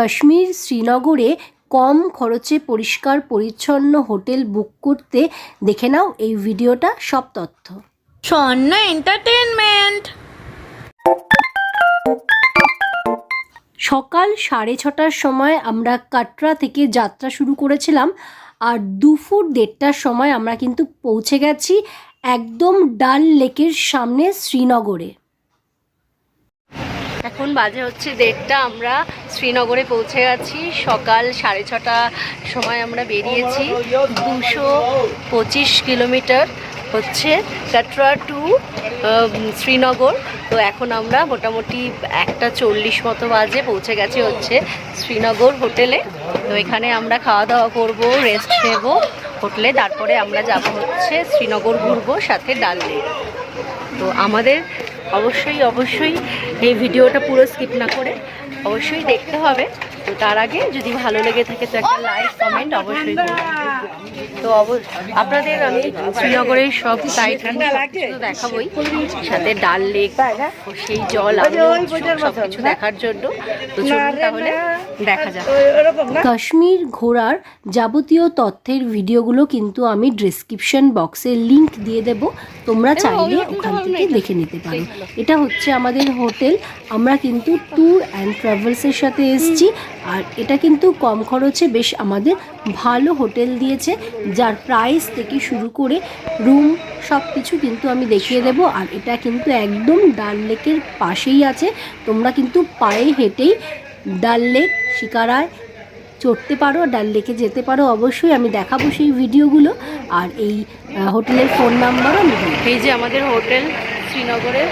কাশ্মীর শ্রীনগরে কম খরচে পরিষ্কার পরিচ্ছন্ন হোটেল বুক করতে দেখে নাও এই ভিডিওটা সব তথ্য। স্বর্ণ এন্টারটেনমেন্ট সকাল সাড়ে ছটার সময় আমরা কাটরা থেকে যাত্রা শুরু করেছিলাম আর দুপুর দেড়টার সময় আমরা কিন্তু পৌঁছে গেছি একদম ডাল লেকের সামনে শ্রীনগরে। এখন বাজে হচ্ছে দেড়টা, আমরা শ্রীনগরে পৌঁছে গেছি। সকাল সাড়ে ছটা সময় আমরা বেরিয়েছি। দুশো পঁচিশ কিলোমিটার হচ্ছে কাটরা টু শ্রীনগর। তো এখন আমরা মোটামুটি একটা চল্লিশ মতো বাজে পৌঁছে গেছি হচ্ছে শ্রীনগর হোটেলে। তো এখানে আমরা খাওয়া দাওয়া করব রেস্ট নেব হোটেলে। তারপরে আমরা যাব হচ্ছে শ্রীনগর ঘুরবো, সাথে ডাল তো আমাদের অবশ্যই অবশ্যই এই ভিডিওটা পুরো স্কিপ না করে অবশ্যই দেখতে হবে। তো তার আগে যদি ভালো লেগে থাকে তো একটা লাইক কমেন্ট অবশ্যই করবেন। তো আপনাদের আমি শ্রীনগরের সব সাইড তো দেখাবই। সাথে ডাল লেক ও সেই জল সব কিছু দেখার জন্য। তো চলুন তাহলে দেখা যাক। কাশ্মীর ঘোরার যাবতীয় তথ্যের ভিডিওগুলো কিন্তু আমি ডেসক্রিপশন বক্সে লিংক দিয়ে দেব। তোমরা চাইলে ওখান থেকে দেখে নিতে পারো। এটা হচ্ছে আমাদের হোটেল। আমরা কিন্তু ট্যুর অ্যান্ড ট্রাভেলসের সাথে এসেছি। আর এটা কিন্তু কম খরচে বেশ আমাদের ভালো হোটেল দিয়েছে, যার প্রাইস থেকে শুরু করে রুম সব কিছু কিন্তু আমি দেখিয়ে দেবো। আর এটা কিন্তু একদম ডাল লেকের পাশেই আছে। তোমরা কিন্তু পায়ে হেঁটেই ডাল লেক, শিকারায় চড়তে পারো, ডাল লেকে যেতে পারো। অবশ্যই আমি দেখাবো সেই ভিডিওগুলো। আর এই হোটেলের ফোন নাম্বারও আমি। এই যে আমাদের হোটেল শ্রীনগরে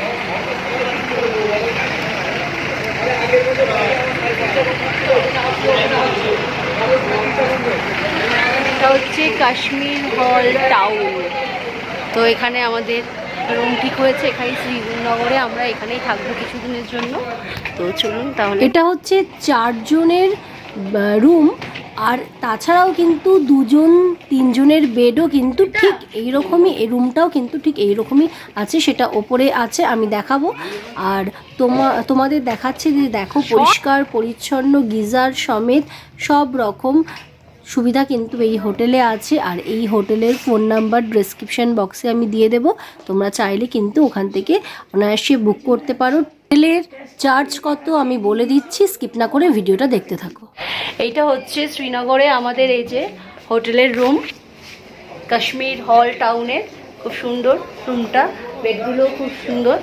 এটা হচ্ছে কাশ্মীর হল টাউন। তো এখানে আমাদের রুম ঠিক হয়েছে এখানে শ্রীনগরে আমরা এখানেই থাকব কিছুদিনের জন্য। তো চলুন তাহলে। এটা হচ্ছে চারজনের রুম আর তাছাড়াও কিন্তু দুজন তিনজনের বেডও কিন্তু ঠিক এইরকমই এই রুমটাও কিন্তু ঠিক এইরকমই আছে সেটা ওপরে আছে আমি দেখাবো। আর তোমা তোমাদের দেখাচ্ছে যে দেখো পরিষ্কার পরিচ্ছন্ন গিজার সমেত সব রকম সুবিধা কিন্তু এই হোটেলে আছে। আর এই হোটেলের ফোন নাম্বার ডেসক্রিপশন বক্সে আমি দিয়ে দেব। তোমরা চাইলে কিন্তু ওখান থেকে অনায়াসে বুক করতে পারো। হোটেলের চার্জ কত আমি বলে দিচ্ছি, স্কিপ না করে ভিডিওটা দেখতে থাকো। এইটা হচ্ছে শ্রীনগরে আমাদের এই যে হোটেলের রুম। কাশ্মীর হল টাউনের খুব সুন্দর রুমটা, বেডগুলো খুব সুন্দর।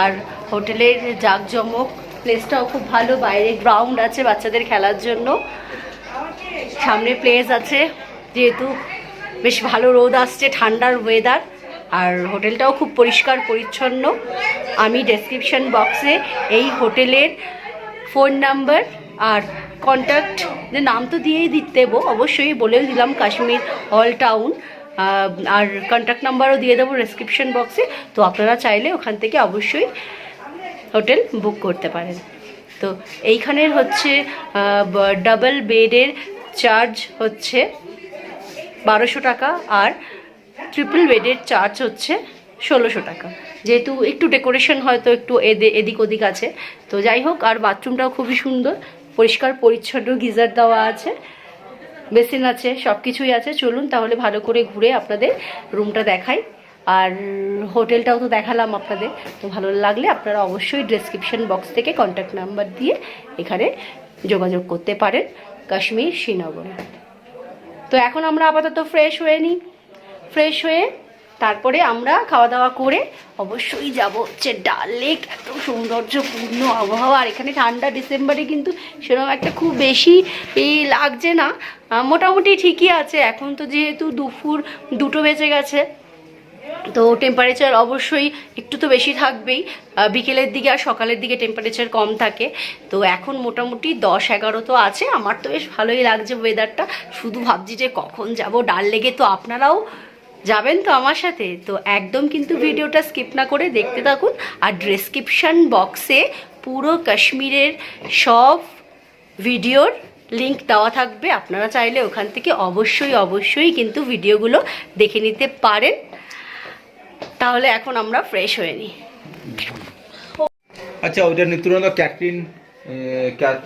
আর হোটেলের জাঁকজমক প্লেসটাও খুব ভালো, বাইরে গ্রাউন্ড আছে বাচ্চাদের খেলার জন্য। সামনে প্লেস আছে, যেহেতু বেশ ভালো রোদ আসছে, ঠান্ডার ওয়েদার আর হোটেলটাও খুব পরিষ্কার, পরিচ্ছন্ন। আমি ডেসক্রিপশন বক্সে এই হোটেলের ফোন নাম্বার আর কন্ট্যাক্ট নাম তো দিয়েই দিতে দেবো, অবশ্যই বলেও দিলাম কাশ্মীর হল টাউন আর কন্ট্যাক্ট নাম্বারও দিয়ে দেবো ডেসক্রিপশন বক্সে তো আপনারা চাইলে ওখান থেকে অবশ্যই হোটেল বুক করতে পারেন। তো এইখানের হচ্ছে ডাবল বেডের চার্জ হচ্ছে বারোশো টাকা আর ট্রিপল বেডের চার্জ হচ্ছে ষোলোশো টাকা। যেহেতু একটু ডেকোরেশন হয়তো একটু এদে এদিক ওদিক আছে। তো যাই হোক, আর বাথরুমটাও খুবই সুন্দর। পরিষ্কার, পরিচ্ছন্ন গিজার দেওয়া আছে। বেসিন আছে সব কিছুই আছে। চলুন তাহলে ভালো করে ঘুরে আপনাদের রুমটা দেখাই। আর হোটেলটাও তো দেখালাম আপনাদের। তো ভালো লাগলে আপনারা অবশ্যই ডেসক্রিপশন বক্স থেকে কন্ট্যাক্ট নাম্বার দিয়ে এখানে যোগাযোগ করতে পারেন। কাশ্মীর শ্রীনগরে। তো এখন আমরা আপাতত ফ্রেশ হয়ে নিই। ফ্রেশ হয়ে তারপরে আমরা খাওয়া দাওয়া করে অবশ্যই যাব হচ্ছে ডাল লেক এত সৌন্দর্যপূর্ণ আবহাওয়া। আর এখানে ঠান্ডা ডিসেম্বরে কিন্তু সেরকম একটা খুব বেশি লাগছে না। মোটামুটি ঠিকই আছে। এখন তো যেহেতু দুপুর দুটো বেজে গেছে, তো টেম্পারেচার অবশ্যই একটু তো বেশি থাকবেই। বিকেলের দিকে আর সকালের দিকে টেম্পারেচার কম থাকে। তো এখন মোটামুটি দশ এগারো তো আছে। আমার তো বেশ ভালোই লাগছে ওয়েদারটা শুধু ভাবছি যে কখন যাব। ডাল লেগে তো আপনারাও যাবেন তো আমার সাথে? তো একদম কিন্তু ভিডিওটা স্কিপ না করে দেখতে থাকুন আর ডেসক্রিপশন বক্সে পুরো কাশ্মীরের সব ভিডিওর লিংক দেওয়া থাকবে। আপনারা চাইলে ওখান থেকে অবশ্যই অবশ্যই কিন্তু ভিডিওগুলো দেখে নিতে পারেন। তাহলে এখন আমরা ফ্রেশ হয়ে নিই। আচ্ছা ওইটা নিত্যনন্দ ক্যাটরিন ক্যাট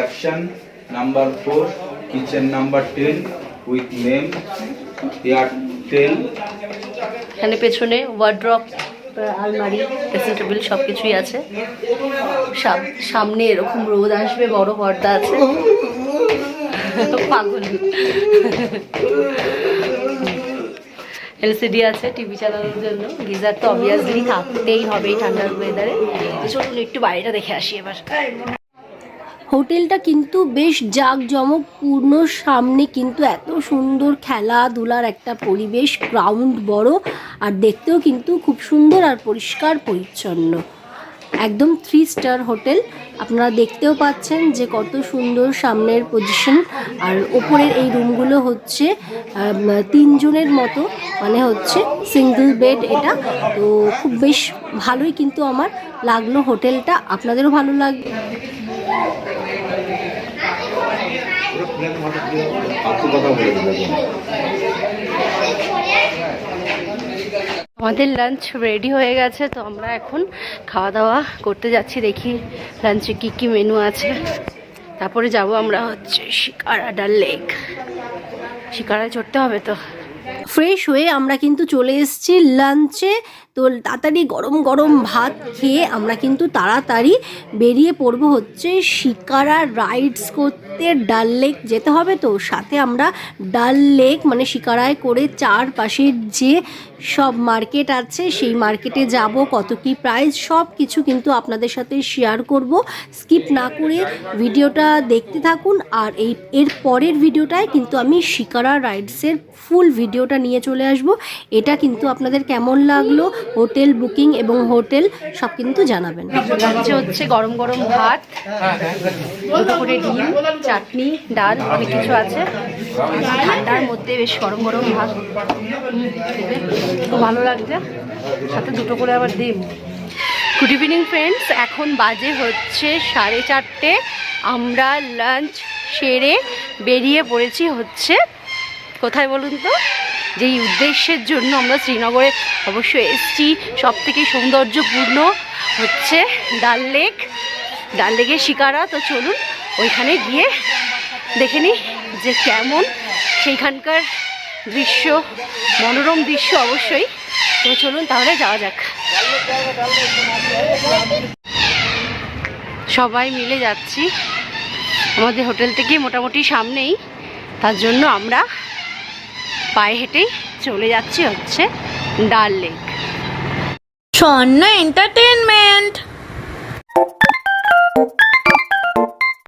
Production number 4, kitchen number 10 with name Airtel এখানে পেছনে ওয়ার্ড্রপ আলমারি ড্রেসিং টেবিল সব কিছুই আছে। সাম- সামনে এরকম রোদ আসবে, বড় পর্দা আছে। পাগল। এলসিডি আছে, টিভি চালানোর জন্য। গিজার তো অবভিয়াসলি থাকতেই হবে ঠান্ডার ওয়েদারে চলুন, একটু বাড়িটা দেখে আসি এবার। হোটেলটা কিন্তু বেশ জাঁকজমকপূর্ণ। সামনে কিন্তু এত সুন্দর খেলাধুলার একটা পরিবেশ, গ্রাউন্ড বড়, আর দেখতেও কিন্তু খুব সুন্দর আর পরিষ্কার পরিচ্ছন্ন। একদম থ্রি স্টার হোটেল। আপনারা দেখতেও পাচ্ছেন যে কত সুন্দর সামনের পজিশন আর ওপরের এই রুমগুলো হচ্ছে তিনজনের মতো মানে হচ্ছে সিঙ্গেল বেড এটা। তো খুব বেশ ভালোই কিন্তু আমার লাগল হোটেলটা। আপনাদেরও ভালো লাগবে। আমাদের লাঞ্চ রেডি হয়ে গেছে, তো আমরা এখন খাওয়া দাওয়া করতে যাচ্ছি, দেখি লাঞ্চে কি কি মেনু আছে। তারপরে যাব আমরা হচ্ছে শিকারা ডাল লেক শিকারায় চড়তে হবে তো। ফ্রেশ হয়ে আমরা কিন্তু চলে এসেছি লাঞ্চে তো তাড়াতাড়ি গরম গরম ভাত খেয়ে আমরা কিন্তু তাড়াতাড়ি বেরিয়ে পড়ব হচ্ছে শিকারা রাইডস করতে ডাল লেক যেতে হবে তো, সাথে আমরা ডাল লেক মানে শিকারায় করে চারপাশের যে সব মার্কেট আছে, সেই মার্কেটে যাব, কত কি প্রাইস সব কিছু কিন্তু আপনাদের সাথে শেয়ার করব। স্কিপ না করে ভিডিওটা দেখতে থাকুন। আর এই, এর পরের ভিডিওটায় কিন্তু আমি শিকারা রাইডসের ফুল ভিডিওটা নিয়ে চলে আসব। এটা কিন্তু আপনাদের কেমন লাগল? হোটেল বুকিং এবং হোটেল সব কিন্তু জানাবেন। হচ্ছে হচ্ছে গরম গরম ভাত দুটো করে ডিম, চাটনি, ডাল, অনেক কিছু আছে। ঠান্ডার মধ্যে বেশ গরম গরম ভাত খুব ভালো লাগছে। সাথে দুটো করে আবার ডিম। গুড ইভিনিং ফ্রেন্ডস এখন বাজে হচ্ছে সাড়ে চারটে। আমরা লাঞ্চ সেরে বেরিয়ে পড়েছি হচ্ছে, কোথায় বলুন তো? যেই উদ্দেশ্যের জন্য আমরা শ্রীনগরে অবশ্যই এসছি সব থেকে সৌন্দর্যপূর্ণ হচ্ছে ডাল লেক। ডাল লেকের শিকারা, তো চলুন ওইখানে গিয়ে দেখে নিই যে কেমন সেইখানকার দৃশ্য, মনোরম দৃশ্য অবশ্যই। তো চলুন তাহলে যাওয়া যাক। সবাই মিলে যাচ্ছি। আমাদের হোটেল থেকে মোটামুটি সামনেই, তার জন্য আমরা পায়ে হেঁটেই চলে যাচ্ছি হচ্ছে ডাল লেক। স্বর্ণ এন্টারটেনমেন্ট